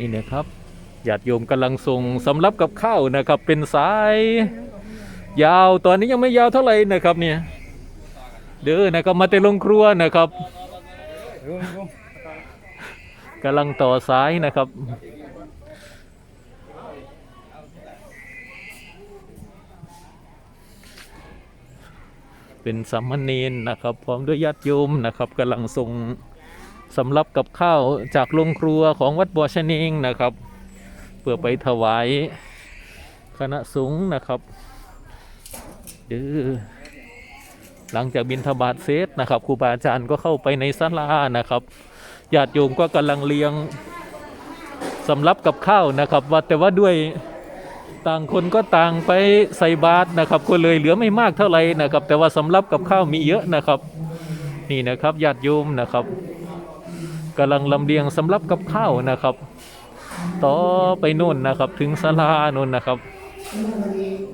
นี่นะครับญาติโยมกำลังส่งสำรับกับข้าวนะครับ เป็นสาย ยาวตอนนี้ยังไม่ยาวเท่าไหร่นะครับเนี่ยเด้อนะครับมาแต่ลงครัวนะครับกำลังต่อสายนะครับเป็นสามเณรนะครับ พร้อมด้วยญาติโยมนะครับกำลังส่ง สำหรับกับข้าวจากโรงครัวของวัดบัวชะเนงนะครับเพื่อไปถวายคณะสงฆ์นะครับเด้อหลังจากบินทบาทเสร็จนะครับครูบาอาจารย์ก็เข้าไปในศาลานะครับญาติโยมก็กำลังเลี้ยงสำรับกับข้าวนะครับ ว่าแต่ว่าด้วยต่างคนก็ต่างไปใส่บาตรนะครับ ก็เลยเหลือไม่มากเท่าไหร่นะครับ แต่ว่าสำรับกับข้าวมีเยอะนะครับ นี่นะครับญาติโยมนะครับ กำลังลำเลียงสำรับกับข้าวนะครับ ต่อไปนู่นนะครับถึงศาลานู่นนะครับ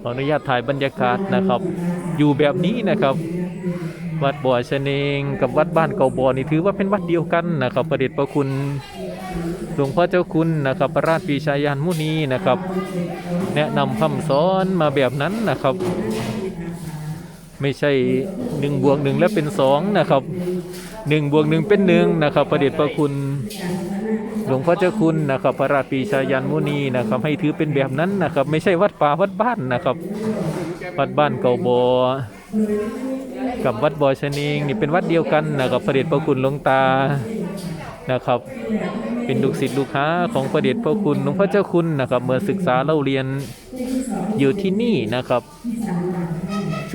ขออนุญาตถ่ายบรรยากาศนะครับ อยู่แบบนี้นะครับ วัดบ่อชะเนงกับวัดบ้านเก่าบ่อนี่ถือว่าเป็นวัดเดียวกันนะครับ ประเดชประคุณหลวงพ่อเจ้าคุณนะครับ พระราชปีชายานมุนีนะครับ แนะนำคำสอนมาแบบนั้นนะครับ ไม่ใช่หนึ่งบวกหนึ่งแล้วเป็นสองนะครับ หนึ่งบวกหนึ่งเป็นหนึ่งนะครับประเดชประคุณหลวงพ่อเจ้าคุณนะครับ พระราปีชายันมุนีนะครับ ให้ถือเป็นแบบนั้นนะครับ ไม่ใช่วัดป่าวัดบ้านนะครับ วัดบ้านเก่าบอกับวัดบอชนิงนี่เป็นวัดเดียวกันนะครับพระเดชพระคุณหลวงตานะครับ เป็นลูกศิษย์ลูกค้าของพระเดชพระคุณหลวงพ่อเจ้าคุณนะครับ เมื่อศึกษาเล่าเรียนอยู่ที่นี่นะครับ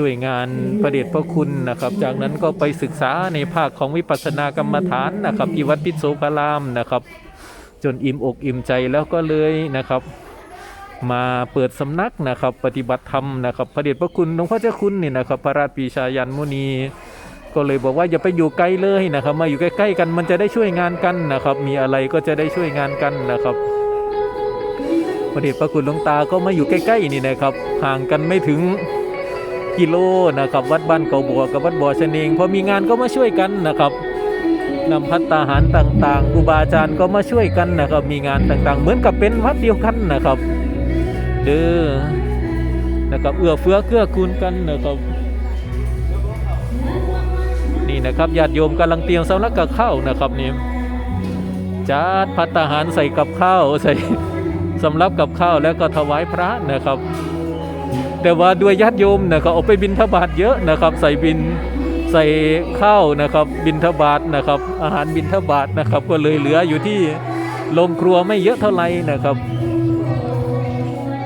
ช่วยงานพระเดชพระคุณนะครับ จากนั้นก็ไปศึกษาในภาคของวิปัสสนากรรมฐานนะครับ ที่วัดพิษโสภารามนะครับ จนอิ่มอกอิ่มใจแล้วก็เลยนะครับมาเปิดสำนักนะครับปฏิบัติธรรมนะครับพระเดชพระคุณหลวงพ่อเจ้าคุณนี่นะครับ พระราชปีชายันมุนี ก็เลยบอกว่าอย่าไปอยู่ไกลเลยนะครับ มาอยู่ใกล้ๆกันมันจะได้ช่วยงานกันนะครับ มีอะไรก็จะได้ช่วยงานกันนะครับพระเดชพระคุณหลวงตาก็มาอยู่ใกล้ๆนี่นะครับ ห่างกันไม่ถึง กิโลนะครับวัดบ้านเก่าบัวกับวัดบ่อชะเนงพอมีงานก็มาช่วยกันนะครับนำพัตตาหารต่างๆครูบาอาจารย์ก็มาช่วยกันนะครับมีงานต่างๆ เหมือนกับเป็นวัดเดียวกันนะครับ เด้อนะครับเอื้อเฟื้อเกื้อกูลกันนะครับนี่นะครับญาติโยมกำลังเตรียมสำนักกับข้าวนะครับนี่จัดพัตตาหารใส่กับข้าวใส่สำรับกับข้าวแล้วก็ถวายพระนะครับ แต่ว่าด้วยญาติโยมนะครับเอาไปบินทบาทเยอะนะครับ ใส่บินใส่ข้าวนะครับ บินทบาทนะครับ อาหารบินทบาทนะครับ ก็เลยเหลืออยู่ที่โรงครัวไม่เยอะเท่าไหร่นะครับ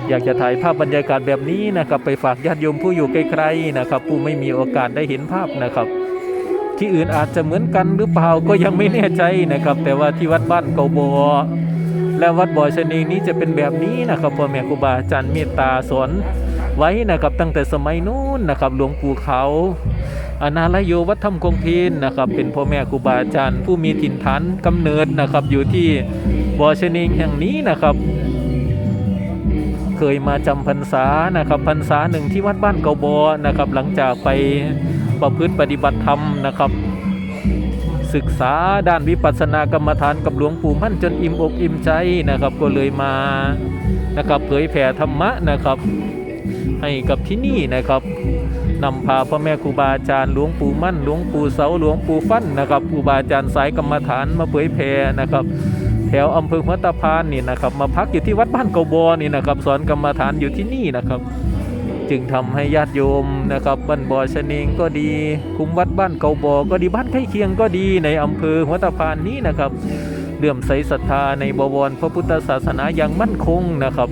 อยากจะถ่ายภาพบรรยากาศแบบนี้นะครับ ไปฝากญาติโยมผู้อยู่ไกลๆนะครับ ผู้ไม่มีโอกาสได้เห็นภาพนะครับที่อื่นอาจจะเหมือนกันหรือเปล่าก็ยังไม่แน่ใจนะครับ แต่ว่าที่วัดบ้านเกาบอและวัดบ่อชนีนี้จะเป็นแบบนี้นะครับพ่อแม่ครูบาอาจารย์เมตตาสอน ไว้นะครับตั้งแต่สมัยนู้นนะครับหลวงปู่เขาอนาลโยวัดธรรมคงเพนนะครับเป็นพ่อแม่ครูบาอาจารย์ผู้มีถิ่นฐานกำเนิดนะครับอยู่ที่บ่อชะนีแห่งนี้นะครับเคยมาจำพรรษานะครับพรรษาหนึ่งที่วัดบ้านเกาบอนะครับ หลังจากไปประพฤติปฏิบัติธรรมนะครับ ศึกษาด้านวิปัสสนากรรมฐานกับหลวงปู่มั่นจนอิ่มอกอิ่มใจนะครับ ก็เลยมานะครับเผยแผ่ธรรมะนะครับ ให้กับที่นี่นะครับนำพาพ่อแม่ครูบาอาจารย์หลวงปู่มั่นหลวงปู่เสาหลวงปู่ฟั่นนะครับครูบาอาจารย์สายกรรมฐานมาเผยแผ่นะครับ แถวอำเภอหัวตะพานนี่นะครับ มาพักอยู่ที่วัดบ้านเกาบอนี่นะครับ สอนกรรมฐานอยู่ที่นี่นะครับ จึงทำให้ญาติโยมนะครับบ้านบ่อชะเนงก็ดีคุ้มวัดบ้านเกาบอก็ดีบ้านใกล้เคียงก็ดีในอำเภอหัวตะพานนี้นะครับเลื่อมใสศรัทธาในบวรพระพุทธศาสนาอย่างมั่นคงนะครับ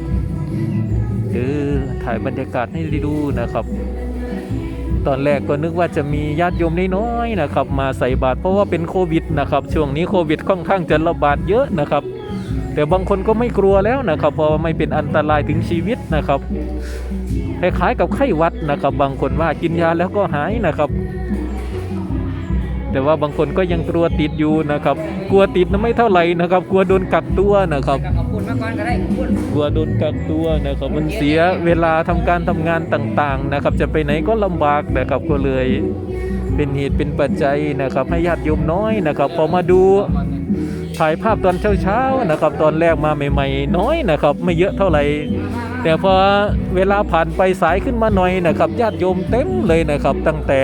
เออถ่ายบรรยากาศให้ได้ดูนะครับ ตอนแรกก็นึกว่าจะมีญาติโยมน้อยๆนะครับ มาใส่บาตรเพราะว่าเป็นโควิดนะครับ ช่วงนี้โควิดค่อนข้างจะระบาดเยอะนะครับ แต่บางคนก็ไม่กลัวแล้วนะครับ เพราะว่าไม่เป็นอันตรายถึงชีวิตนะครับคล้ายๆกับไข้หวัดนะครับ บางคนว่ากินยาแล้วก็หายนะครับ แต่ว่าบางคนก็ยังกลัวติดอยู่นะครับ กลัวติดนะไม่เท่าไหร่นะครับ กลัวโดนกักตัวนะครับ มาก่อนก็ได้คุณกลัวโดนกักตัวนะครับ มันเสียเวลาทำการทำงานต่างๆนะครับ จะไปไหนก็ลำบากนะครับก็เลยเป็นเหตุเป็นปัจจัยนะครับ ให้ญาติโยมน้อยนะครับ พอมาดูถ่ายภาพตอนเช้าๆนะครับ ตอนแรกมาใหม่ๆ น้อยนะครับ ไม่เยอะเท่าไหร่แต่พอเวลาผ่านไปสายขึ้นมาหน่อยนะครับญาติโยมเต็มเลยนะครับ ตั้งแต่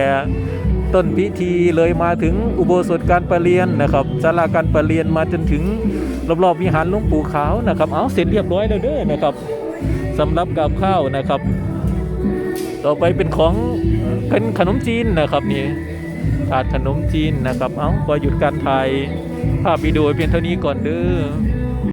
ต้นพิธีเลยมาถึงอุโบสถการประเรียนนะครับศาลาการประเรียนมาจนถึง รอบๆวิหารหลวงปู่ขาวนะครับ เอาเสร็จเรียบร้อยแล้วเด้อนะครับสำหรับกับข้าวนะครับ ต่อไปเป็นของเป็นขนมจีนนะครับนี่ถาดขนมจีนนะครับ เอาขอหยุดการถ่ายภาพวิดีโอเพียงเท่านี้ก่อนเด้อ